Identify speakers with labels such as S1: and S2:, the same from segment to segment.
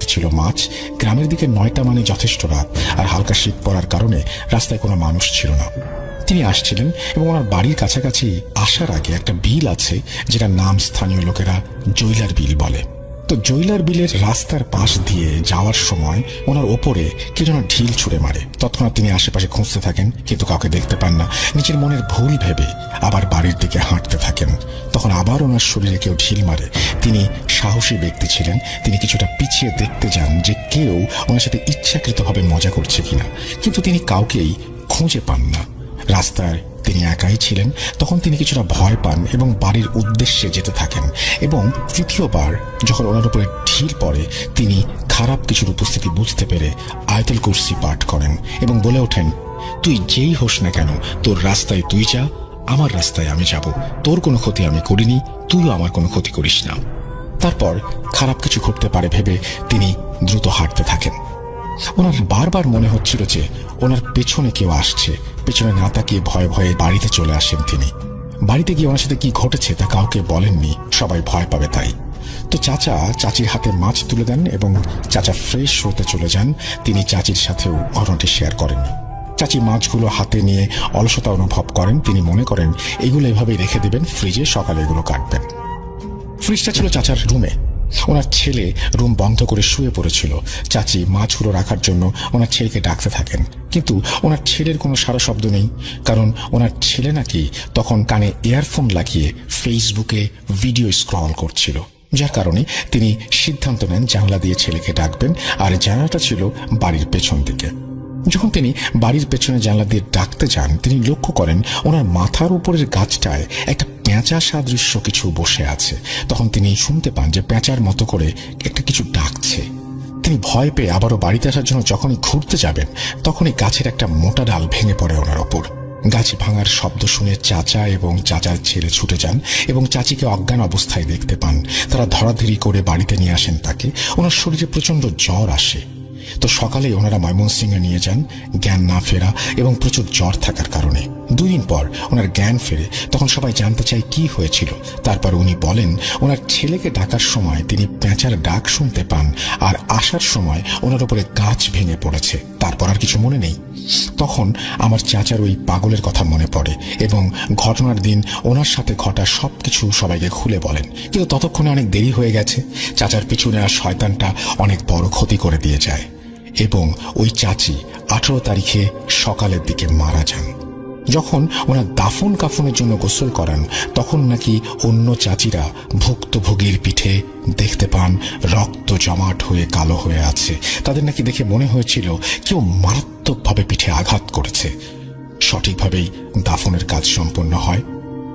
S1: ছিল মাছ। গ্রামের দিকে নয়টা মানে যথেষ্ট রাত, আর হালকা শীত পড়ার কারণে রাস্তায় কোনো মানুষ ছিল না। তিনি আসছিলেন এবং ওনার বাড়ির কাছাকাছি আসার আগে একটা বিল আছে যেটা নাম স্থানীয় লোকেরা জৈলার বিল বলে। তো জৈলার বিলের রাস্তার পাশ দিয়ে যাওয়ার সময় ওনার ওপরে কে যেন ঢিল ছুঁড়ে মারে। তৎক্ষণাৎ তিনি আশেপাশে খুঁজতে থাকেন, কিন্তু কাউকে দেখতে পান না। নিজের মনের ভুল ভেবে আবার বাড়ির দিকে হাঁটতে থাকেন। তখন আবার ওনার শরীরে কেউ ঢিল মারে। তিনি সাহসী ব্যক্তি ছিলেন। তিনি কিছুটা পিছিয়ে দেখতে যান যে কেউ ওনার সাথে ইচ্ছাকৃতভাবে মজা করছে কিনা। কিন্তু তিনি কাউকেই খুঁজে পান না। রাস্তায় তিনি একাই ছিলেন, তখন তিনি কিছুটা ভয় পান এবং বাড়ির উদ্দেশ্যে যেতে থাকেন এবং তৃতীয়বার যখন ওনার উপরে ঢিল পড়ে, তিনি খারাপ কিছুর উপস্থিতি বুঝতে পেরে আয়তুল কুর্সি পাঠ করেন এবং বলে ওঠেন, তুই যেই হোস না কেন, তোর রাস্তায় তুই যা, আমার রাস্তায় আমি যাব। তোর কোনো ক্ষতি আমি করিনি, তুইও আমার কোনো ক্ষতি করিস না। তারপর খারাপ কিছু ঘটতে পারে ভেবে তিনি দ্রুত হাঁটতে থাকেন। ওনার বারবার মনে হচ্ছিল যে ওনার পেছনে কেউ আসছে। পেছনে না তাকিয়ে ভয়ে ভয়ে বাড়িতে চলে আসেন তিনি। বাড়িতে গিয়ে ওনার সাথে কি ঘটেছে তা কাউকে বলেননি। সবাই ভয় পাবে তাই। তো চাচা, চাচির হাতে মাছ তুলে দেন এবং চাচা ফ্রেশ হতে চলে যান। তিনি চাচির সাথেও ঘটনাটি শেয়ার করেননি চাচি মাছগুলো হাতে নিয়ে অলসতা অনুভব করেন। তিনি মনে করেন, এগুলো এভাবেই রেখে দেবেন, ফ্রিজে সকালে এগুলো কাটবেন। ফ্রিজটা ছিল চাচার রুমে। ওনার ছেলে রুম বন্ধ করে শুয়ে পড়েছিল। চাচি মাছগুলো রাখার জন্য ওনার ছেলেকে ডাকতে থাকেন। কিন্তু ওনার ছেলের কোনো সারা শব্দ নেই, কারণ ওনার ছেলে নাকি তখন কানে ইয়ারফোন লাগিয়ে ফেসবুকে ভিডিও স্ক্রল করছিল। যার কারণে তিনি সিদ্ধান্ত নেন জানলা দিয়ে ছেলেকে ডাকবেন আর জানালাটা ছিল বাড়ির পেছন দিকে। যখন তিনি বাড়ির পেছনে জানলা দিয়ে ডাকতে যান, তিনি লক্ষ্য করেন ওনার মাথার উপরের গাছটায় একটা পেঁচা সাদৃশ্য কিছু বসে আছে। তখন তিনি শুনতে পান যে পেঁচার মতো করে একটা কিছু ডাকছে। তিনি ভয় পেয়ে আবারও বাড়িতে আসার জন্য যখনই ঘুরতে যাবেন, তখনই গাছের একটা মোটা ডাল ভেঙে পড়ে ওনার ওপর। গাছ ভাঙার শব্দ শুনে চাচা এবং চাচার ছেলে ছুটে যান এবং চাচিকে অজ্ঞান অবস্থায় দেখতে পান। তারা ধরাধরি করে বাড়িতে নিয়ে আসেন তাকে। ওনার শরীরে প্রচণ্ড জ্বর আসে। তো সকালে ওনারা ময়মনসিংহে নিয়ে যান, জ্ঞান না ফেরা এবং প্রচুর জ্বর থাকার কারণে। দুই দিন পর ওনার জ্ঞান ফেরে, তখন সবাই জানতে চায় কি হয়েছিল। তারপর উনি বলেন, ওনার ছেলেকে ডাকার সময় তিনি পেঁচার ডাক শুনতে পান আর আসার সময় ওনার উপরে গাছ ভেঙে পড়েছে। তারপর আর কিছু মনে নেই। তখন আমার চাচার ওই পাগলের কথা মনে পড়ে এবং ঘটনার দিন ওনার সাথে ঘটা সব কিছু সবাইকে খুলে বলেন, কিন্তু ততক্ষণে অনেক দেরি হয়ে গেছে। চাচার পিছনে আর শয়তানটা অনেক বড় ক্ষতি করে দিয়ে যায়। এবং ওই চাচি আঠারো তারিখে সকালের দিকে মারা যান। যখন ওনার দাফন কাফনের জন্য গোসল করান, তখন নাকি অন্য চাচিরা ভুক্তভোগীর পিঠে দেখতে পান, রক্ত জমাট হয়ে কালো হয়ে আছে। তাদের নাকি দেখে মনে হয়েছিল কেউ মারাত্মকভাবে পিঠে আঘাত করেছে। সঠিকভাবেই দাফনের কাজ সম্পন্ন হয়।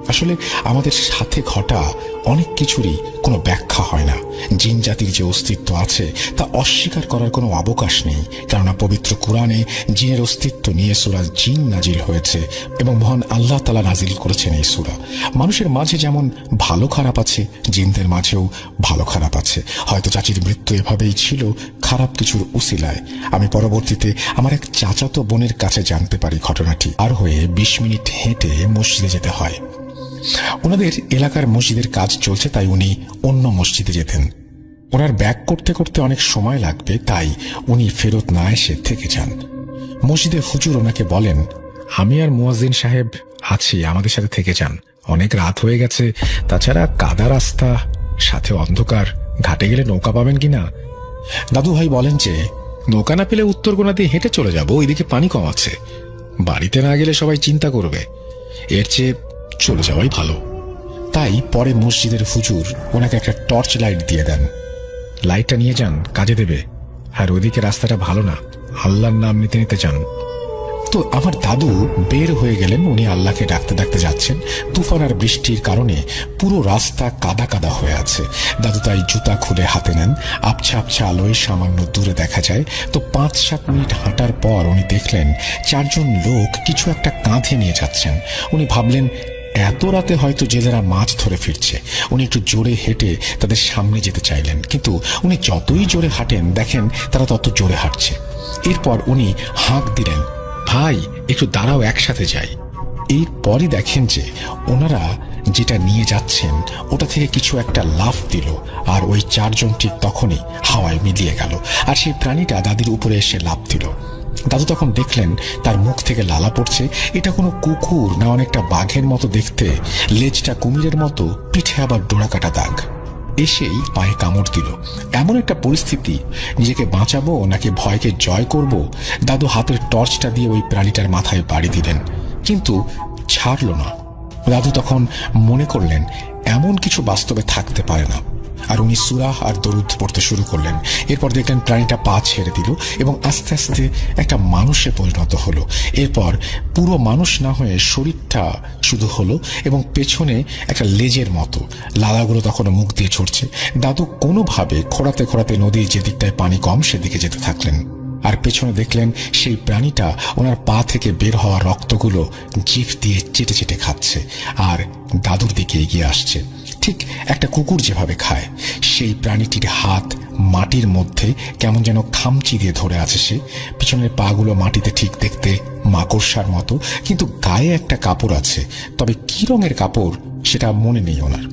S1: আসলে আমাদের সাথে ঘটা অনেক কিছুরই কোনো ব্যাখ্যা হয় না। জিন জাতির যে অস্তিত্ব আছে, তা অস্বীকার করার কোনো অবকাশ নেই, কেননা পবিত্র কোরআনে জিনের অস্তিত্ব নিয়ে সুরা জিন নাজিল হয়েছে এবং মহান আল্লাহ তালা নাজিল করেছেন এই সুরা। মানুষের মাঝে যেমন ভালো খারাপ আছে, জিনদের মাঝেও ভালো খারাপ আছে। হয়তো চাচির মৃত্যু এভাবেই ছিল খারাপ কিছুর উসিলায়। আমি পরবর্তীতে আমার এক চাচাতো বোনের কাছে জানতে পারি ঘটনাটি। আর হয়ে বিশ মিনিট হেঁটে মসজিদে যেতে হয়। ওনাদের এলাকার মসজিদের কাজ চলছে, তাই উনি অন্য মসজিদে যেতেন। ওনার ব্যাক করতে করতে অনেক সময় লাগবে, তাই উনি ফেরত না এসে থেকে যান। মসজিদে হুজুর ওনাকে বলেন, আমি আর মুয়াজ্জিন সাহেব আছি, আমাদের সাথে থেকে যান। অনেক রাত হয়ে গেছে, তাছাড়া কাদা রাস্তা, সাথে অন্ধকার, ঘাটে গেলে নৌকা পাবেন কিনা? দাদু ভাই বলেন যে, নৌকা না পেলে উত্তর কোনা দিয়ে হেঁটে চলে যাব, ওইদিকে পানি কম আছে। বাড়িতে না গেলে সবাই চিন্তা করবে। এর চেয়ে চলে যাওয়াই ভালো। তাই পরে মসজিদের হুজুর ওনাকে একটা টর্চ লাইট দিয়ে দেন। লাইটটা নিয়ে যান, কাজে দেবে। আর ওদিকে রাস্তাটা ভালো না। আল্লাহর নাম নিতে নিতে যান। তো আমার দাদু বের হয়ে গেলেন, উনি আল্লাহকে ডাকতে ডাকতে যাচ্ছেন। তুফান আর বৃষ্টির কারণে পুরো রাস্তা কাদা কাদা হয়ে আছে। দাদু তাই জুতা খুলে হাতে নেন। আবছা আবছা আলোয় সামান্য দূরে দেখা যায়। তো পাঁচ সাত মিনিট হাঁটার পর উনি দেখলেন, চারজন লোক কিছু একটা কাঁধে নিয়ে যাচ্ছেন। উনি ভাবলেন এত রাতে হয়তো জেলেরা মাছ ধরে ফিরছে। উনি একটু জোরে হেঁটে তাদের সামনে যেতে চাইলেন। কিন্তু উনি যতই জোরে হাঁটেন, দেখেন তারা তত জোরে হাঁটছে। এরপর উনি হাঁক দিলেন, ভাই, একটু দাঁড়াও, একসাথে যাই। এরপরই দেখেন যে ওনারা যেটা নিয়ে যাচ্ছেন, ওটা থেকে কিছু একটা লাফ দিল আর ওই চারজন ঠিক তখনই হাওয়ায় মিলিয়ে গেল। আর সেই প্রাণীটা দাদির উপরে এসে লাফ দিল। দাদু তখন দেখলেন তার মুখ থেকে লালা পড়ছে। এটা কোনো কুকুর না অনেকটা বাঘের মতো দেখতে। লেজটা কুমিরের মতো, পিঠে আবার ডোরা কাটা দাগ। এসেই পায়ে কামড় দিল। এমন একটা পরিস্থিতি। নিজেকে বাঁচাবো নাকি ভয়কে জয় করব? দাদু হাতের টর্চটা দিয়ে ওই প্রাণীটার মাথায় বাড়ি দিলেন। কিন্তু ছাড়ল না। দাদু তখন মনে করলেন, এমন কিছু বাস্তবে থাকতে পারে না। আর উনি সুরাহ আর দরুদ পড়তে শুরু করলেন। এরপর দেখলেন প্রাণীটা পা ছেড়ে দিল এবং আস্তে আস্তে একটা মানুষে পরিণত হলো। এরপর পুরো মানুষ না হয়ে শরীরটা শুধু হলো এবং পেছনে একটা লেজের মতো। লালাগুলো তখন মুখ দিয়ে ছড়ছে। দাদু কোনোভাবে খোঁড়াতে খোড়াতে নদীর যে দিকটায় পানি কম, সেদিকে যেতে থাকলেন। আর পেছনে দেখলেন সেই প্রাণীটা ওনার পা থেকে বের হওয়া রক্তগুলো জিভ দিয়ে চেটে চেটে খাচ্ছে। আর দাদুর দিকে এগিয়ে আসছে। ঠিক একটা কুকুর যেভাবে খায়, সেই প্রাণীটির হাত মাটির মধ্যে কেমন যেন খামচি দিয়ে ধরে আছে সে। পিছনের পাগুলো মাটিতে ঠিক দেখতে মাকড়সার মতো, কিন্তু গায়ে একটা কাপড় আছে। তবে কি রঙের কাপড়, সেটা মনে নেই ওনার।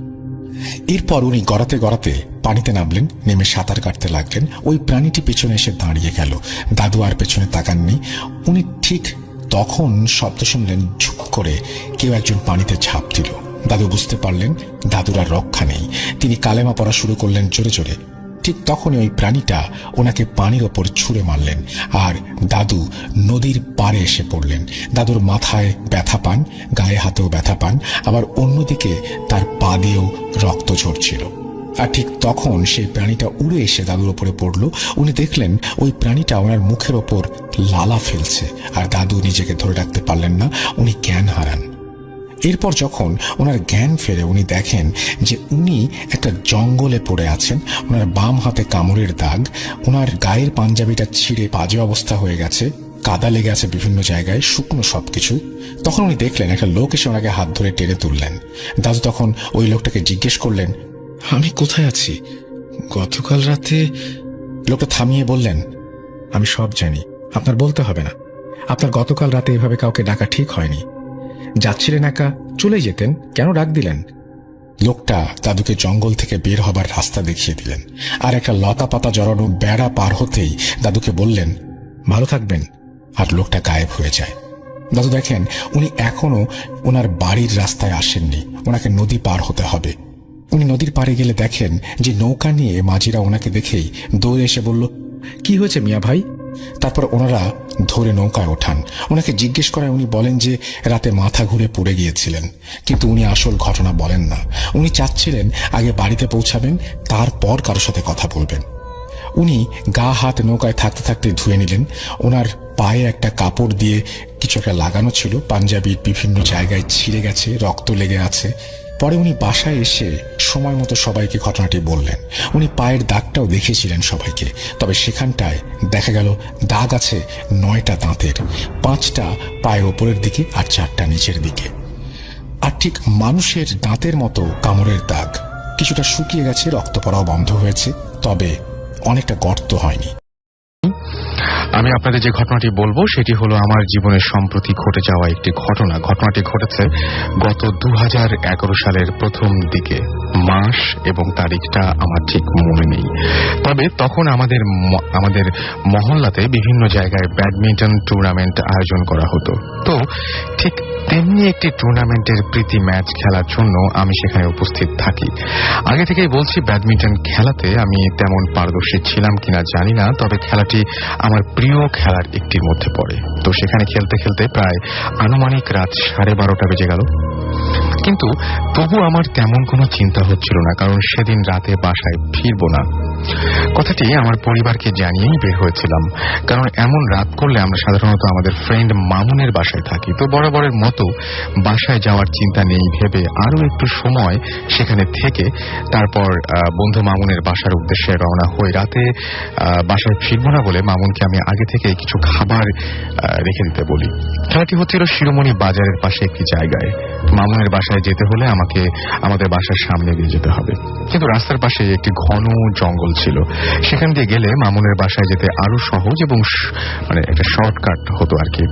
S1: এরপর উনি গড়াতে গড়াতে পানিতে নামলেন, নেমে সাঁতার কাটতে লাগলেন। ওই প্রাণীটি পেছনে এসে দাঁড়িয়ে গেল। দাদু আর পেছনে তাকাননি। উনি ঠিক তখন শব্দ শুনলেন ঝুপ করে কেউ একজন পানিতে ঝাঁপ দিল। দাদু বুঝতে পারলেন দাদুর আর রক্ষা নেই। তিনি কালেমা পড়া শুরু করলেন জোরে জোরে। ঠিক তখনই ওই প্রাণীটা ওনাকে পানির ওপর ছুঁড়ে মারলেন আর দাদু নদীর পাড়ে এসে পড়লেন। দাদুর মাথায় ব্যথা পান, গায়ে হাতেও ব্যথা পান, আবার অন্যদিকে তার পা দিয়েও রক্ত ঝরছিল। আর ঠিক তখন সেই প্রাণীটা উড়ে এসে দাদুর ওপরে পড়ল। উনি দেখলেন ওই প্রাণীটা ওনার মুখের ওপর লালা ফেলছে। আর দাদু নিজেকে ধরে রাখতে পারলেন না। উনি জ্ঞান হারান। এরপর যখন ওনার জ্ঞান ফেরে, উনি দেখেন যে উনি একটা জঙ্গলে পড়ে আছেন। ওনার বাম হাতে কামড়ের দাগ, ওনার গায়ের পাঞ্জাবিটা ছিঁড়ে বাজে অবস্থা হয়ে গেছে, কাদা লেগে আছে বিভিন্ন জায়গায়, শুকনো সবকিছু। তখন উনি দেখলেন, একটা লোক এসে ওনাকে হাত ধরে টেনে তুললেন। দাদু তখন ওই লোকটাকে জিজ্ঞেস করলেন, আমি কোথায় আছি? গতকাল রাতে লোকটা থামিয়ে বললেন, আমি সব জানি, আপনার বলতে হবে না। আপনার গতকাল রাতে এভাবে কাউকে ডাকা ঠিক হয়নি। যাচ্ছিলেন একা, চলে যেতেন, কেন ডাক দিলেন? লোকটা দাদুকে জঙ্গল থেকে বের হবার রাস্তা দেখিয়ে দিলেন, আর একটা লতা পাতা জড়ানো বেড়া পার হতেই দাদুকে বললেন, ভালো থাকবেন। আর লোকটা গায়েব হয়ে যায়। দাদু দেখেন, উনি এখনও ওনার বাড়ির রাস্তায় আসেননি, ওনাকে নদী পার হতে হবে। উনি নদীর পাড়ে গেলে দেখেন যে নৌকা নিয়ে মাঝিরা ওনাকে দেখেই দৌড়ে এসে বলল, কি হয়েছে মিয়া ভাই? তারপর ওনারা ধরে নৌকায় ওঠান। ওনাকে জিজ্ঞেস করায় উনি বলেন যে, রাতে মাথা ঘুরে পড়ে গিয়েছিলেন। কিন্তু উনি আসল ঘটনা বলেন না। উনি চাচ্ছিলেন আগে বাড়িতে পৌঁছাবেন, তারপর কারোর সাথে কথা বলবেন। উনি গা হাত নৌকায় থাকতে থাকতে ধুয়ে নিলেন। ওনার পায়ে একটা কাপড় দিয়ে কিছু একটা লাগানো ছিল। পাঞ্জাবির বিভিন্ন জায়গায় ছিঁড়ে গেছে, রক্ত লেগে আছে। পরে উনি বাসায় এসে সময় মতো সবাইকে ঘটনাটি বললেন। উনি পায়ের দাগটাও দেখিয়েছিলেন সবাইকে। তবে সেখানটায় দেখা গেল দাগ আছে নয়টা দাঁতের। পাঁচটা পায়ের ওপরের দিকে আর চারটা নিচের দিকে। আর ঠিক মানুষের দাঁতের মতো কামড়ের দাগ। কিছুটা শুকিয়ে গেছে, রক্ত পড়াও বন্ধ হয়েছে। তবে অনেকটা গর্ত হয়নি।
S2: আমি আপনাদের যে ঘটনাটি বলব, সেটি হলো আমার জীবনের সম্প্রতি ঘটে যাওয়া একটি ঘটনা। ঘটনাটি ঘটেছে গত দু হাজার এগারো সালের প্রথম দিকে। মাস এবং তারিখটা আমার ঠিক মনে নেই। তবে তখন আমাদের আমাদের মহল্লাতে বিভিন্ন জায়গায় ব্যাডমিন্টন টুর্নামেন্ট আয়োজন করা হতো। তো ঠিক তেমনি একটি টুর্নামেন্টের প্রীতি ম্যাচ খেলার জন্য আমি সেখানে উপস্থিত থাকি। আগে থেকেই বলছি, ব্যাডমিন্টন খেলাতে আমি তেমন পারদর্শী ছিলাম কিনা জানি না, তবে খেলাটি আমার প্রিয় খেলার একটির মধ্যে পড়ে। তো সেখানে খেলতে খেলতে প্রায় আনুমানিক রাত সাড়ে বারোটা বেজে গেল। কিন্তু তবু আমার তেমন কোনো চিন্তা হচ্ছিল না, কারণ সেদিন রাতে বাসায় ফিরবো না। কথাটি আমার পরিবারকে জানিয়েই বের হয়েছিলাম, কারণ এমন রাত করলে আমরা সাধারণত আমাদের ফ্রেন্ড মামুনের বাসায় থাকি। তো বরাবরের মতো বাসায় যাওয়ার চিন্তা নেই, ভেবে আরও একটু সময় সেখানে থেকে তারপর বন্ধু মামুনের বাসার উদ্দেশ্যে রওনা হই। রাতে বাসায় ফিরবো না বলে মামুনকে আমি আগে থেকে কিছু খাবার রেখে দিতে বলি। খেলাটি হচ্ছিল শিরোমণি বাজারের পাশে একটি জায়গায়। মামুনের বাসায় যেতে হলে আমাকে আমাদের বাসার সামনে দিয়ে যেতে হবে। কিন্তু রাস্তার পাশে একটি ঘন জঙ্গল ছিল। সেখান দিয়ে গেলে মামুনের বাসায় যেতে আরও সহজ এবং মানে একটা শর্টকাট হতো আর কি।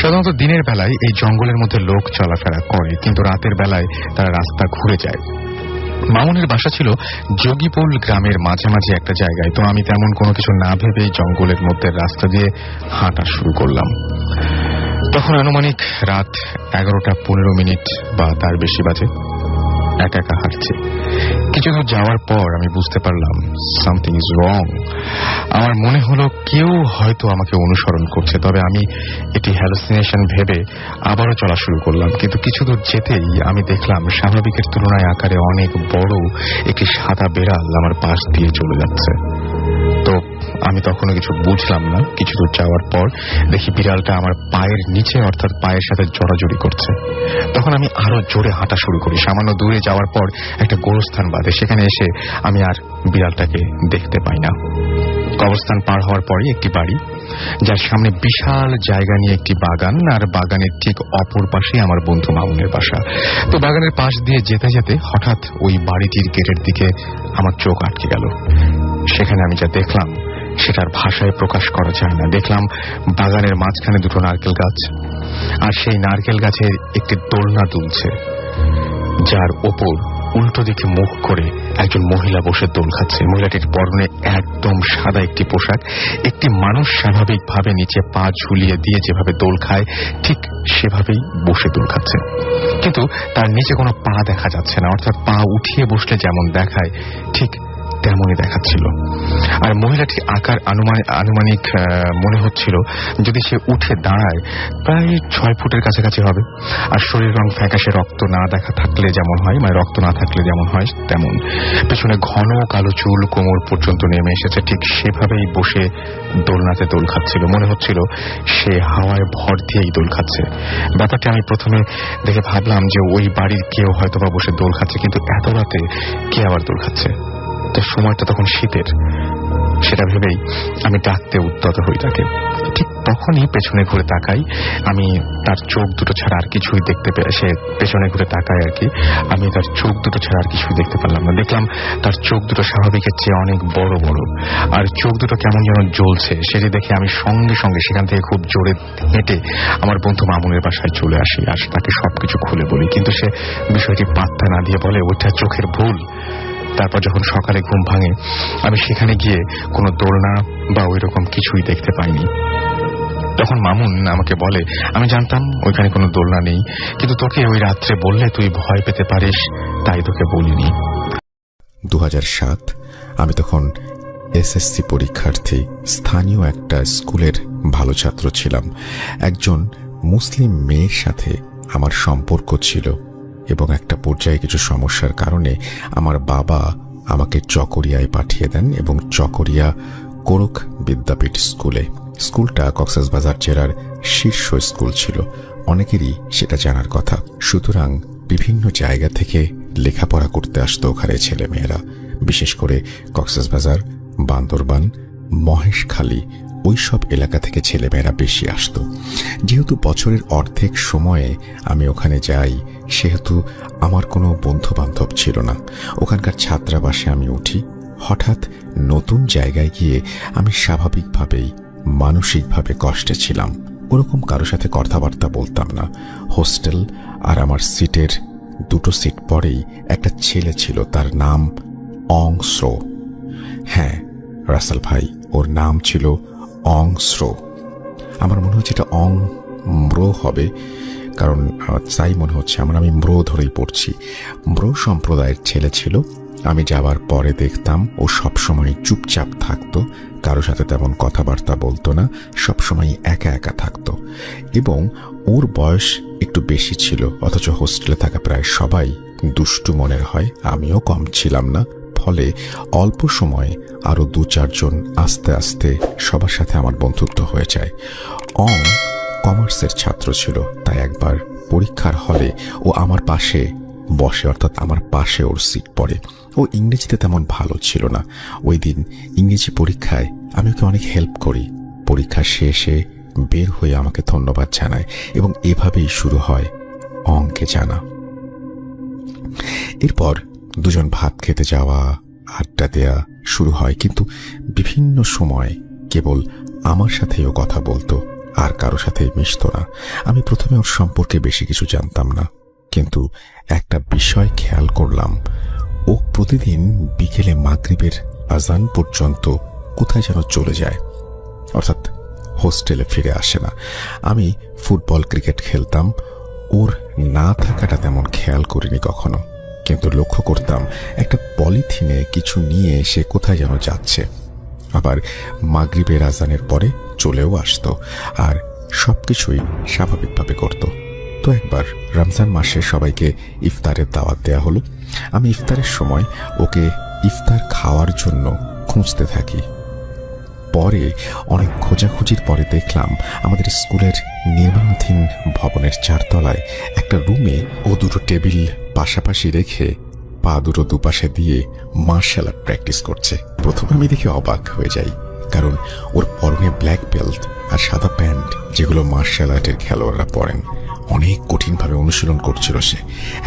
S2: সাধারণত দিনের বেলায় এই জঙ্গলের মধ্যে লোক চলাফেরা করে, কিন্তু রাতের বেলায় তারা রাস্তা ঘুরে যায়। মামুনের বাসা ছিল যোগীপুল গ্রামের মাঝে মাঝে একটা জায়গায়। তো আমি তেমন কোনো কিছু না ভেবেই জঙ্গলের মধ্যে রাস্তা দিয়ে হাঁটা শুরু করলাম। তখন আনুমানিক রাত এগারোটা পনেরো মিনিট বা তার বেশি বাজে। একা একা হাঁটছে। কিছু দূর যাওয়ার পর আমি বুঝতে পারলাম সামথিং ইজ রং আমার মনে হলো কেউ হয়তো আমাকে অনুসরণ করছে, তবে আমি এটি হ্যালোসিনেশন ভেবে আবারও চলা শুরু করলাম। কিন্তু কিছু দূর যেতেই আমি দেখলাম স্বাভাবিকের তুলনায় আকারে অনেক বড় একটি সাদা বেড়াল আমার পাশ দিয়ে চলে যাচ্ছে। আমি তখনও কিছু বুঝলাম না, কিছু দূর যাওয়ার পর দেখি বিড়ালটা আমার পায়ের নিচে অর্থাৎ পায়ের সাথে জড়াজড়ি করছে। তখন আমি আরও জোরে হাঁটা শুরু করি। সামান্য দূরে যাওয়ার পর একটা গোরস্থান বাদে সেখানে এসে আমি আর বিড়ালটাকে দেখতে পাই না। কবরস্থান পার হওয়ার পরে একটি বাড়ি, যার সামনে বিশাল জায়গা নিয়ে একটি বাগান, আর বাগানের ঠিক অপর পাশে আমার বন্ধু মামুনের বাসা। তো বাগানের পাশ দিয়ে যেতে যেতে হঠাৎ ওই বাড়িটির গেটের দিকে আমার চোখ আটকে গেল। সেখানে আমি যা দেখলাম সেটার ভাষায় প্রকাশ করা যায় না। দেখলাম বাগানের মাঝখানে দুটো নারকেল গাছ, আর সেই নারকেল গাছের একটি দোলনা দুলছে, যার ওপর উল্টো দিকে মুখ করে একজন মহিলা বসে দোল খাচ্ছে। মহিলাটির পরনে একদম সাদা একটি পোশাক। একটি মানুষ স্বাভাবিকভাবে নিচে পা ঝুলিয়ে দিয়ে যেভাবে দোল খায়, ঠিক সেভাবেই বসে দোল খাচ্ছে। কিন্তু তার নিচে কোনো পা দেখা যাচ্ছে না, অর্থাৎ পা উঠিয়ে বসলে যেমন দেখায়, ঠিক তেমনই দেখাচ্ছিল। আর মহিলাটি আকার আনুমানিক মনে হচ্ছিল যদি সে উঠে দাঁড়ায়, প্রায় ছয় ফুটের কাছাকাছি হবে। আর শরীর রং ফ্যাকাশে, রক্ত না দেখা থাকলে যেমন হয় মানে রক্ত না থাকলে যেমন হয়, তেমন। পেছনে ঘন কালো চুল কোমর পর্যন্ত নেমে এসেছে, ঠিক সেভাবেই বসে দোলনাতে দোল খাচ্ছিল। মনে হচ্ছিল সে হাওয়ায় ভর দিয়েই দোল খাচ্ছে। ব্যাপারটা আমি প্রথমে দেখে ভাবলাম যে ওই বাড়ির কেউ হয়তোবা বসে দোল খাচ্ছে, কিন্তু এত রাতে কে আবার দোল খাচ্ছে? তো সময়টা তখন শীতের। সেটা ভেবেই আমি ডাকতে উদ্যত হই তাকে। ঠিক তখনই পেছনে ঘুরে তাকাই। আমি তার চোখ দুটো ছাড়া আর কিছুই দেখতে সে পেছনে ঘুরে তাকায় আর কি। আমি তার চোখ দুটো ছাড়া আর কিছুই দেখতে পারলাম না। দেখলাম তার চোখ দুটো স্বাভাবিকের চেয়ে অনেক বড় বড়। আর চোখ দুটো কেমন যেন জ্বলছে। সেটি দেখে আমি সঙ্গে সঙ্গে সেখান থেকে খুব জোরে হেঁটে আমার বন্ধু মামুনের বাসায় চলে আসি আর তাকে সবকিছু খুলে বলি। কিন্তু সে বিষয়টি পাত্তা না দিয়ে বলে ওইটা চোখের ভুল। তারপর যখন সকালে ঘুম ভাঙে, আমি সেখানে গিয়ে কোনো দোলনা বা ওই রকম কিছুই দেখতে পাইনি। তখন মামুন আমাকে বলে, আমি জানতাম ওইখানে কোনো দোলনা নেই, কিন্তু তোকে ওই রাত্রে বললে তুই ভয় পেতে পারিস, তাই তোকে বলিনি।
S1: দু হাজার সাত, আমি তখন এসএসসি পরীক্ষার্থী, স্থানীয় একটা স্কুলের ভালো ছাত্র ছিলাম। একজন মুসলিম মেয়ের সাথে আমার সম্পর্ক ছিল। এবং একটা পর্যায়ে কিছু সমস্যার কারণে আমার বাবা আমাকে চকরিয়ায় পাঠিয়ে দেন এবং চকরিয়া কোরক বিদ্যাপীঠ স্কুলে। স্কুলটা কক্সবাজার জেলার শীর্ষ স্কুল ছিল। অনেকেরই সেটা জানার কথা। সুতরাং বিভিন্ন জায়গা থেকে লেখাপড়া করতে আসতো ওখানে ছেলেমেয়েরা। বিশেষ করে কক্সবাজার বান্দরবান, মহেশখালী ওইসব এলাকা থেকে ছেলেমেয়েরা বেশি আসতো। যেহেতু বছরের অর্ধেক সময়ে আমি ওখানে যাই সেহেতু আমার কোনো বন্ধু বান্ধব ছিল না। ওখানকার ছাত্রাবাসে আমি উঠি। হঠাৎ নতুন জায়গায় গিয়ে আমি স্বাভাবিকভাবেই, মানসিকভাবে কষ্টে ছিলাম। ওরকম কারও সাথে কথাবার্তা বলতাম না। হোস্টেল আর আমার সিটের দুটো সিট পরেই একটা ছেলে ছিল, তার নাম অং স্রো। হ্যাঁ রাসেল ভাই, ওর নাম ছিল অং স্রো। আমার মনে হচ্ছে এটা অং ম্রো হবে। কারণ তাই মনে হচ্ছে আমার, আমি ম্রো ধরেই পড়ছি। ম্রো সম্প্রদায়ের ছেলে ছিল। আমি যাবার পরে দেখতাম, ও সবসময় চুপচাপ থাকতো। কারও সাথে তেমন কথাবার্তা বলতো না, সবসময় একা একা থাকতো। এবং ওর বয়স একটু বেশি ছিল, অথচ হোস্টেলে থাকা প্রায় সবাই দুষ্টু মনের হয়, আমিও কম ছিলাম না। ফলে অল্প সময়ে আরও দু চারজন আস্তে আস্তে সবার সাথে আমার বন্ধুত্ব হয়ে যায়। অং কমার্সের ছাত্র ছিল, তাই একবার পরীক্ষার হলে ও আমার পাশে বসে, অর্থাৎ আমার পাশে ওর সিট পড়ে। ও ইংরেজিতে তেমন ভালো ছিল না। ওই দিন ইংরেজি পরীক্ষায় আমি ওকে অনেক হেল্প করি। পরীক্ষা শেষে বের হয়ে আমাকে ধন্যবাদ জানায় এবং এভাবেই শুরু হয় অঙ্কে জানা। এরপর দুজন ভাত খেতে যাওয়া, আড্ডা দেয়া শুরু হয়। কিন্তু বিভিন্ন সময় কেবল আমার সাথেও কথা বলতো। আর কারও সাথে মিশতো না। আমি প্রথমে ওর সম্পর্কে বেশি কিছু জানতাম না। কিন্তু একটা বিষয় খেয়াল করলাম। ও প্রতিদিন বিকেলে মাগরিবের আজান পর্যন্ত কোথায় যেন চলে যায়। অর্থাৎ হোস্টেলে ফিরে আসে না। আমি ফুটবল, ক্রিকেট খেলতাম। ওর না থাকাটা তেমন খেয়াল করিনি কখনো। কিন্তু লক্ষ্য করতাম একটা পলিথিনে কিছু নিয়ে সে কোথায় যেন যাচ্ছে। আবার মাগরিবের আজানের পরে চলেও আসতো আর সবকিছুই স্বাভাবিকভাবে করত। তো একবার রমজান মাসে সবাইকে ইফতারের দাওয়াত দেয়া হলো। আমি ইফতারের সময় ওকে ইফতার খাওয়ার জন্য খুঁজতে থাকি। পরে অনেক খোঁজাখুঁজির পরে দেখলাম আমাদের স্কুলের নির্মাণাধীন ভবনের চারতলায় একটা রুমে ও দুটো টেবিল পাশাপাশি রেখে পা দুটো দুপাশে দিয়ে মার্শাল আর্ট প্র্যাকটিস করছে। প্রথমে আমি দেখে অবাক হয়ে যাই। কারণ ওর পরনে ব্ল্যাক বেল্ট আর সাদা প্যান্ট, যেগুলো মার্শাল আর্টের খেলোয়াড়রা পরেন, অনেক কঠিনভাবে অনুশীলন করছিল সে।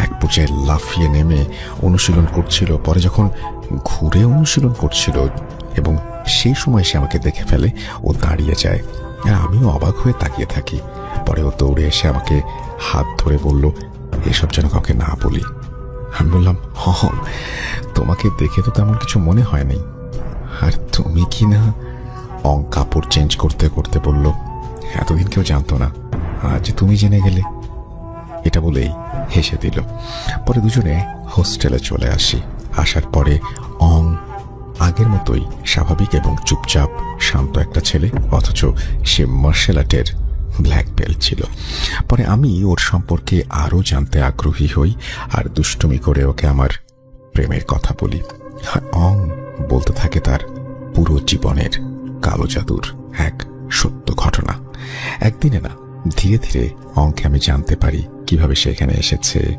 S1: এক পর্যায়ে লাফিয়ে নেমে অনুশীলন করছিল, পরে যখন ঘুরে অনুশীলন করছিল এবং সেই সময় সে আমাকে দেখে ফেলে, ও দাঁড়িয়ে যায়। আর আমিও অবাক হয়ে তাকিয়ে থাকি। পরে ও দৌড়ে এসে আমাকে হাত ধরে বলল, এসব যেন কাউকে না বলি। আমি বললাম হ তোমাকে দেখে তো তেমন কিছু মনে হয়নি আর তুমি কি না অং কাপড় চেঞ্জ করতে করতে বলল, এতদিন কেউ জানতো না, আজ তুমি জেনে গেলে। এটা বলেই হেসে দিল। পরে দুজনে হোস্টেলে চলে আসি। আসার পরে অং আগের মতোই স্বাভাবিক এবং চুপচাপ শান্ত একটা ছেলে, অথচ সে মার্শাল আর্টের ব্ল্যাক বেল্ট ছিল। পরে আমি ওর সম্পর্কে আরও জানতে আগ্রহী হই আর দুষ্টুমি করে ওকে আমার প্রেমের কথা বলি। অং বলতে থাকে তার পুরো জীবনের কালো জাদুর এক সত্য ঘটনা। একদিনে না, ধীরে ধীরে অঙ্কে আমি জানতে পারি কীভাবে সে এখানে এসেছে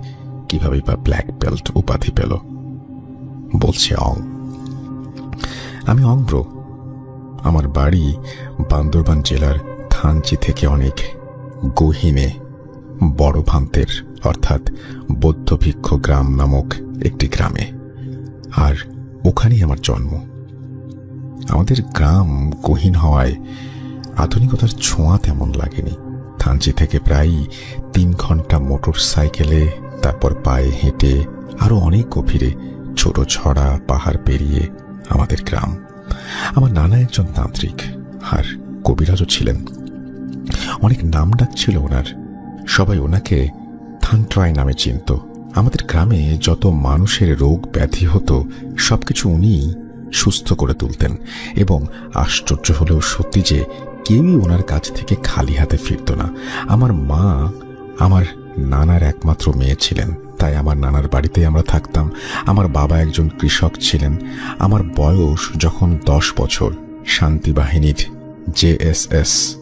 S1: কীভাবে বা ব্ল্যাক বেল্ট উপাধি পেল। বলছে অং। আমি অংব্র আমার বাড়ি বান্দরবান জেলার থানচি থেকে অনেক গহিনে বড় ভান্তের অর্থাৎ বৌদ্ধভিক্ষ গ্রাম নামক একটি গ্রামে। আর ওখানেই আমার জন্ম। আমাদের গ্রাম গহীন হওয়ায় আধুনিকতার ছোঁয়া তেমন লাগেনি। থানচি থেকে প্রায় তিন ঘণ্টা মোটর সাইকেলে তারপর পায়ে হেঁটে আরও অনেক গভীরে ছোট ছড়া, পাহাড় পেরিয়ে আমাদের গ্রাম। আমার নানা একজন তান্ত্রিক আর কবিরাজও ছিলেন। অনেক নাম ডাক ছিল ওনার। সবাই ওনাকে থানট্রয় নামে চিনত। আমাদের গ্রামে যত মানুষের রোগ ব্যাধি হতো, সবকিছু উনি সুস্থ করে তুলতেন এবং আশ্চর্য হলেও সত্যি যে কেউই ওনার কাছ থেকে খালি হাতে ফিরত না। আমার মা আমার নানার একমাত্র মেয়ে ছিলেন, তাই আমার নানার বাড়িতেই আমরা থাকতাম। আমার বাবা একজন কৃষক ছিলেন। আমার বয়স যখন দশ বছর, শান্তি বাহিনীর জেএসএস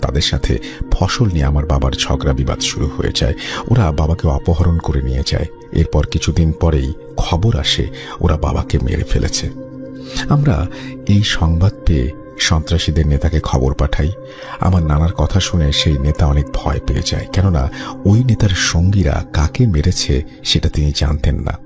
S1: তাদের সাথে ফসল নিয়ে আমার বাবার ঝগড়া বিবাদ শুরু হয়ে যায়। ওরা বাবাকে অপহরণ করে নিয়ে যায়। এরপর কিছুদিন পরেই খবর আসে, ওরা বাবাকে মেরে ফেলেছে। আমরা এই সংবাদ পেয়ে সন্ত্রাসীদের নেতাকে খবর পাঠাই। আমার নানার কথা শুনে সেই নেতা অনেক ভয় পেয়ে যায়। কেননা ওই নেতার সঙ্গীরা কাকে মেরেছে সেটা তিনি জানতেন না।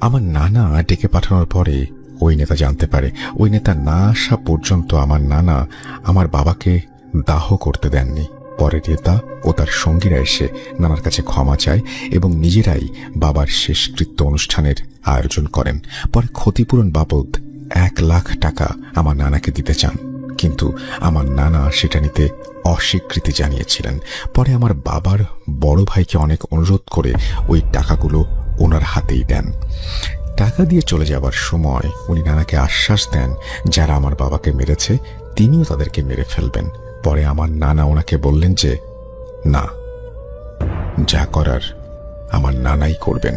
S1: আমার নানা ডেকে পাঠানোর পরে ওই নেতা জানতে পারে। ওই নেতা না আসা পর্যন্ত আমার নানা আমার বাবাকে দাহ করতে দেননি। পরে নেতা ও তার সঙ্গীরা এসে নানার কাছে ক্ষমা চায় এবং নিজেরাই বাবার শেষকৃত্য অনুষ্ঠানের আয়োজন করেন। পরে ক্ষতিপূরণ বাবদ এক লাখ টাকা আমার নানাকে দিতে চান। কিন্তু আমার নানা সেটা নিতে অস্বীকৃতি জানিয়েছিলেন। পরে আমার বাবার বড় ভাইকে অনেক অনুরোধ করে ওই টাকাগুলো ওনার হাতেই দেন। টাকা দিয়ে চলে যাবার সময় উনি নানাকে আশ্বাস দেন, যারা আমার বাবাকে মেরেছে, তিনিও তাদেরকে মেরে ফেলবেন। পরে আমার নানা ওনাকে বললেন যে, না, যা করার আমার নানাই করবেন।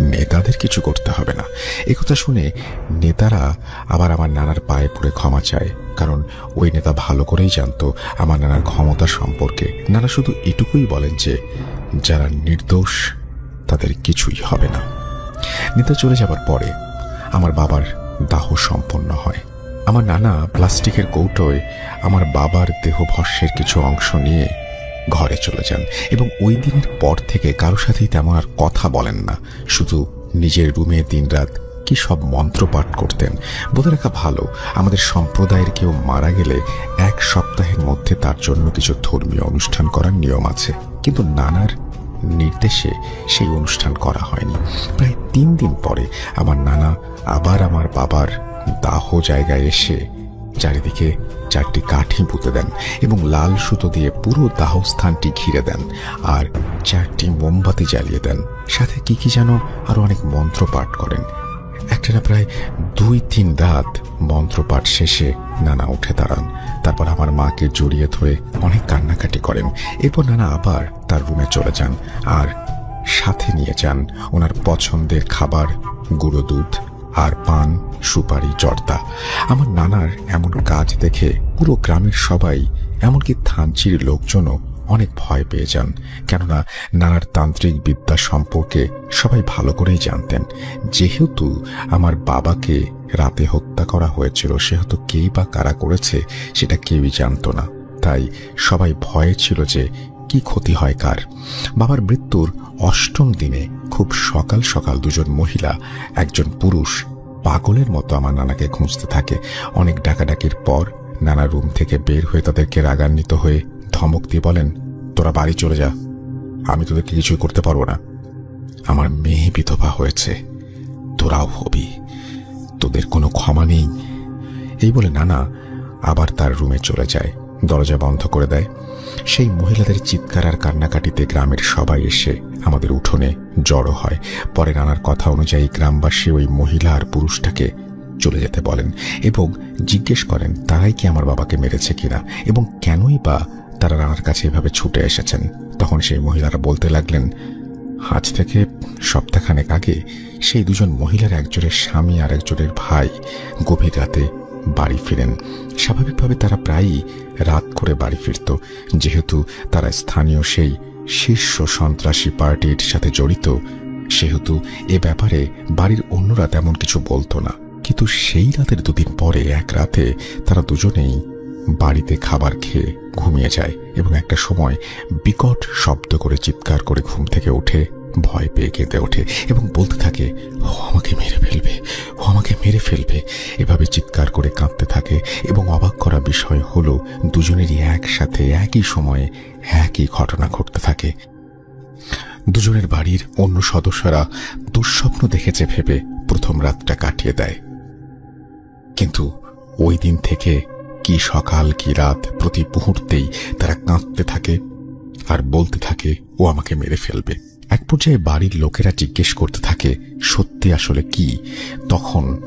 S1: নেতাদের কিছু করতে হবে না। একথা শুনে নেতারা আবার আমার নানার পায়ে পড়ে ক্ষমা চায়। কারণ ওই নেতা ভালো করেই জানতো আমার নানার ক্ষমতা সম্পর্কে। নানা শুধু এটুকুই বলেন যে, যারা নির্দোষ, তাদের কিছুই হবে না। নেতা চলে যাবার পরে আমার বাবার দাহ সম্পন্ন হয়। আমার নানা প্লাস্টিকের কৌটোয় আমার বাবার দেহভস্যের কিছু অংশ নিয়ে ঘরে চলে যান এবং ওই দিনের পর থেকে কারও সাথেই তেমন আর কথা বলেন না। শুধু নিজের রুমে দিনরাত কি সব মন্ত্র পাঠ করতেন। বলে রাখা ভালো, আমাদের সম্প্রদায়ের কেউ মারা গেলে এক সপ্তাহের মধ্যে তার জন্য কিছু ধর্মীয় অনুষ্ঠান করার নিয়ম আছে। কিন্তু নানার নির্দেশে সেই অনুষ্ঠান করা হয়নি। প্রায় তিন দিন পরে আমার নানা আবার আমার বাবার দাহ জায়গায় এসে চারিদিকে চারটি কাঠি পুঁতে দেন এবং লাল সুতো দিয়ে পুরো দাহ স্থানটি ঘিরে দেন আর চারটি মোমবাতি জ্বালিয়ে দেন। সাথে কি কি যেন আরও অনেক মন্ত্র পাঠ করেন। একটানা প্রায় দুই তিন রাত মন্ত্রপাঠ শেষে নানা উঠে দাঁড়ান। তারপর আমার মাকে জড়িয়ে ধরে অনেক কান্নাকাটি করেন। এরপর নানা আবার তার রুমে চলে যান আর সাথে নিয়ে যান ওনার পছন্দের খাবার, গুঁড়ো দুধ আর পান সুপারি জর্দা। আমার নানার এমন কাজ দেখে পুরো গ্রামের সবাই, এমনকি থানচির লোকজনও অনেক ভয় পেয়ে যান। কেননা নানার তান্ত্রিক বিদ্যা সম্পর্কে সবাই ভালো করেই জানতেন। যেহেতু আমার বাবাকে রাতে হত্যা করা হয়েছিল, সেহেতু কেই বা কারা করেছে সেটা কেউই জানতো না। তাই সবাই ভয়ে ছিল যে কি ক্ষতি হয় কার। বাবার মৃত্যুর অষ্টম দিনে খুব সকাল সকাল দুজন মহিলা, একজন পুরুষ পাগলের মতো আমার নানাকে খুঁজতে থাকে। অনেক ডাকাডাকির পর নানা রুম থেকে বের হয়ে তাদেরকে রাগান্বিত হয়ে ধমক দিয়ে বলেন, তোরা বাড়ি চলে যা। আমি তোদেরকে কিছুই করতে পারব না। আমার মেয়ে বিধবা হয়েছে। তোরাও হবি। তোদের কোনো ক্ষমা নেই। এই বলে নানা আবার তার রুমে চলে যায়, দরজা বন্ধ করে দেয়। সেই মহিলাদের চিৎকার আর কান্নাকাটিতে গ্রামের সবাই এসে আমাদের উঠোনে জড়ো হয়। পরে নানার কথা অনুযায়ী গ্রামবাসী ওই মহিলা আর পুরুষটাকে চলে যেতে বলেন এবং জিজ্ঞেস করেন, তারাই কি আমার বাবাকে মেরেছে কিনা? এবং কেনই বা তারা রানার কাছে এভাবে ছুটে এসেছেন? তখন সেই মহিলারা বলতে লাগলেন, আজ থেকে সপ্তাহখানেক আগে সেই দুজন মহিলার একজনের স্বামী আর একজনের ভাই গভীর রাতে বাড়ি ফিরেন। স্বাভাবিকভাবে তারা প্রায়ই রাত করে বাড়ি ফিরত। যেহেতু তারা স্থানীয় সেই শীর্ষ সন্ত্রাসী পার্টির সাথে জড়িত, সেহেতু এ ব্যাপারে বাড়ির অন্যরা তেমন কিছু বলতো না। কিন্তু সেই রাতের দুদিন পরে এক রাতে তারা দুজনেই বাড়িতে খাবার খেয়ে ঘুমিয়ে যায় এবং একটা সময় বিকট শব্দ করে চিৎকার করে ঘুম থেকে উঠে ভয় পেয়ে কেঁদে ওঠে এবং বলতে থাকে, ও আমাকে মেরে ফেলবে, ও আমাকে মেরে ফেলবে। এভাবে চিৎকার করে কাঁদতে থাকে এবং অবাক করা বিষয় হলো, দুজনেরই একসাথে একই সময়ে একই ঘটনা ঘটতে থাকে। দুজনের বাড়ির অন্য সদস্যরা দুঃস্বপ্ন দেখেছে ভেবে প্রথম রাতটা কাটিয়ে দেয়। কিন্তু ওই দিন থেকে কি সকাল, কি রাত, প্রতি মুহূর্তেই তারা কাঁদতে থাকে আর বলতে থাকে, ও আমাকে মেরে ফেলবে। এক পর্যায়ে বাড়ির লোকেরা জিজ্ঞেস করতে থাকে, সত্যি আসলে কি? তখন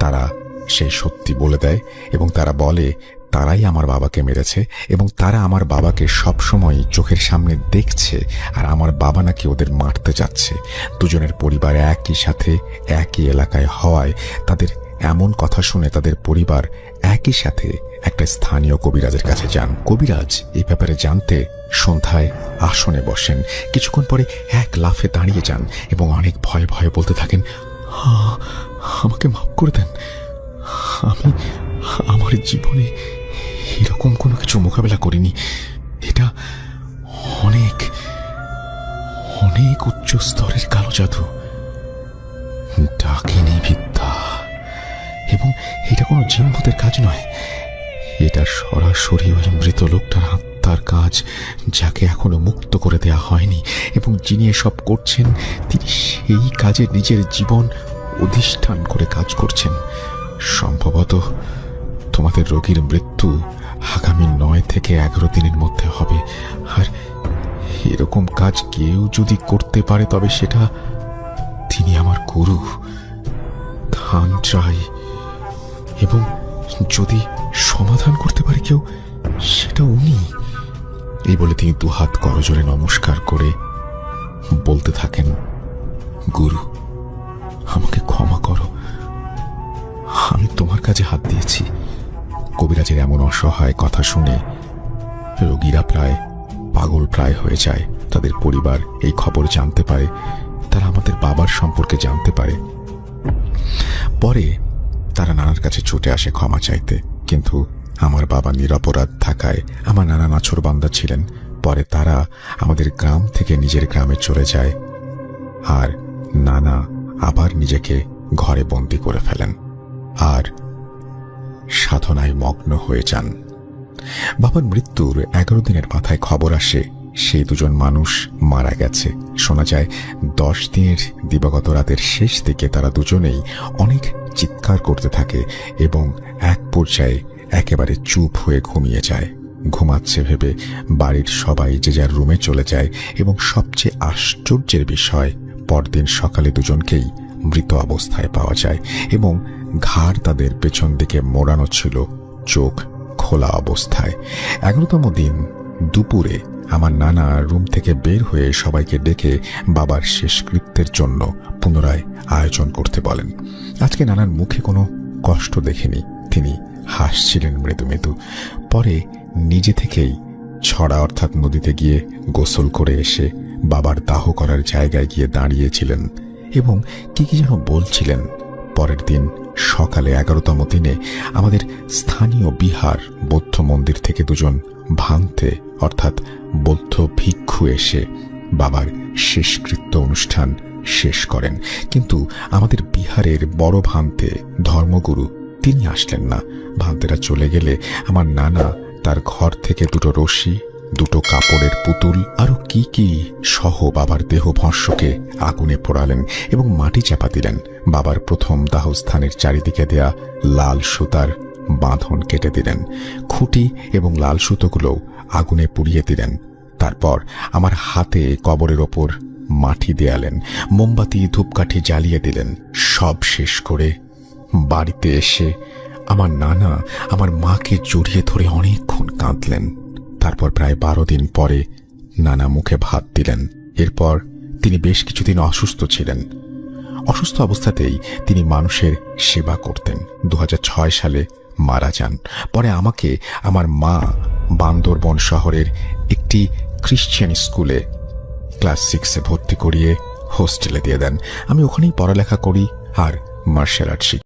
S1: তারা সেই সত্যি বলে দেয় এবং তারা বলে, তারাই আমার বাবাকে মেরেছে এবং তারা আমার বাবাকে সবসময় চোখের সামনে দেখছে আর আমার বাবা নাকি ওদের মারতে যাচ্ছে। দুজনের পরিবার একই সাথে একই এলাকায় হওয়ায় তাদের এমন কথা শুনে তাদের পরিবার একই সাথে একটা স্থানীয় কবিরাজের কাছে যান। কবিরাজ এই ব্যাপারে জানতে সন্ধ্যায় আসনে বসেন। কিছুক্ষণ পরে এক লাফে দাঁড়িয়ে যান এবং অনেক ভয়ে ভয়ে বলতে থাকেন "হা, আমাকে মাফ করে দেন। আমি আমার জীবনে এরকম কোনো কিছু মোকাবেলা করিনি। এটা অনেক অনেক উচ্চ স্তরের কালো জাদু। ডাকিনী বিদ্যা এবং এটা কোনো জিনভূতের কাজ নয়। এটা সরাসরি ওই মৃত লোকটার আত্মার কাজ, যাকে এখনও মুক্ত করে দেয়া হয়নি এবং যিনি এসব করছেন, তিনি সেই কাজে নিজের জীবন অধিষ্ঠান করে কাজ করছেন। সম্ভবত তোমাদের রোগীর মৃত্যু আগামী নয় থেকে এগারো দিনের মধ্যে হবে। আর এরকম কাজ কেউ যদি করতে পারে, তবে সেটা তিনি আমার গুরু। ধান চাই। এবং যদি সমাধান করতে পারে কেউ, সেটা উনি। এই বলে তিনি দুহাত করজোরে নমস্কার করে বলতে থাকেন, গুরু, আমাকে ক্ষমা করো। আমি তোমার কাছে হাত দিয়েছি। কবিরাজের এমন অসহায় কথা শুনে রোগীরা প্রায় পাগল প্রায় হয়ে যায়। তাদের পরিবার এই খবর জানতে পারে, তারা আমাদের বাবার সম্পর্কে জানতে পারে। পরে তারা নানার কাছে ছুটে আসে ক্ষমা চাইতে। কিন্তু আমার বাবা নিরপরাধ থাকায় আমার নানা নাছর বান্দা ছিলেন। পরে তারা আমাদের গ্রাম থেকে নিজের গ্রামে চলে যায় আর নানা আবার নিজেকে ঘরে বন্দি করে ফেলেন আর সাধনায় মগ্ন হয়ে যান। বাবার মৃত্যুর এগারো দিনের মাথায় খবর আসে সেই দুজন মানুষ মারা গেছে। শোনা যায়, দশ দিনের দিবাগত রাতের শেষ দিকে তারা দুজনেই অনেক চিৎকার করতে থাকে এবং এক পর্যায়ে একেবারে চুপ হয়ে ঘুমিয়ে যায়। ঘুমাচ্ছে ভেবে বাড়ির সবাই যে যার রুমে চলে যায় এবং সবচেয়ে আশ্চর্যের বিষয়, পরদিন সকালে দুজনকেই মৃত অবস্থায় পাওয়া যায় এবং ঘাড় তাদের পেছন দিকে মোড়ানো ছিল চোখ খোলা অবস্থায়। এগারোতম দিন দুপুরে আমার নানা রুম থেকে বের হয়ে সবাইকে ডেকে বাবার শেষকৃত্যের জন্য পুনরায় আয়োজন করতে বলেন। আজকে নানার মুখে কোনো কষ্ট দেখেনি। তিনি হাসছিলেন মৃদু মৃদু। পরে নিজে থেকেই ছড়া অর্থাৎ নদীতে গিয়ে গোসল করে এসে বাবার দাহ করার জায়গায় গিয়ে দাঁড়িয়েছিলেন এবং কি কি যেন বলছিলেন। পরের দিন সকালে এগারোতম দিনে আমাদের স্থানীয় বিহার বৌদ্ধ মন্দির থেকে দুজন ভান্তে অর্থাৎ বৌদ্ধ ভিক্ষু এসে বাবার শেষকৃত্য অনুষ্ঠান শেষ করেন। কিন্তু আমাদের বিহারের বড় ভান্তে ধর্মগুরু তিনি আসলেন না। ভান্তেরা চলে গেলে আমার নানা তার ঘর থেকে দুটো রশি, দুটো কাপড়ের পুতুল, আরও কি কি সহ বাবার দেহ ভস্যকে আগুনে পোড়ালেন এবং মাটি চাপা দিলেন। বাবার প্রথম দাহস্থানের চারিদিকে দেয়া লাল সুতার বাঁধন কেটে দিলেন। খুঁটি এবং লাল সুতোগুলো আগুনে পুড়িয়ে দিলেন। তারপর আমার হাতে কবরের ওপর মাটি দেয়ালেন। মোমবাতি, ধূপকাঠি জ্বালিয়ে দিলেন। সব শেষ করে বাড়িতে এসে আমার নানা আমার মাকে জড়িয়ে ধরে অনেকক্ষণ কাঁদলেন। তারপর প্রায় বারো দিন পরে নানা মুখে ভাত দিলেন। এরপর তিনি বেশ কিছুদিন অসুস্থ ছিলেন। অসুস্থ অবস্থাতেই তিনি মানুষের সেবা করতেন। দু হাজার ছয় সালে মারা যান। পরে আমাকে আমার মা বান্দরবন শহরের একটি খ্রিশ্চিয়ান স্কুলে ক্লাস সিক্সে ভর্তি করিয়ে হোস্টেলে দিয়ে দেন। আমি ওখানেই পড়ালেখা করি আর মার্শাল আর্ট শিখি।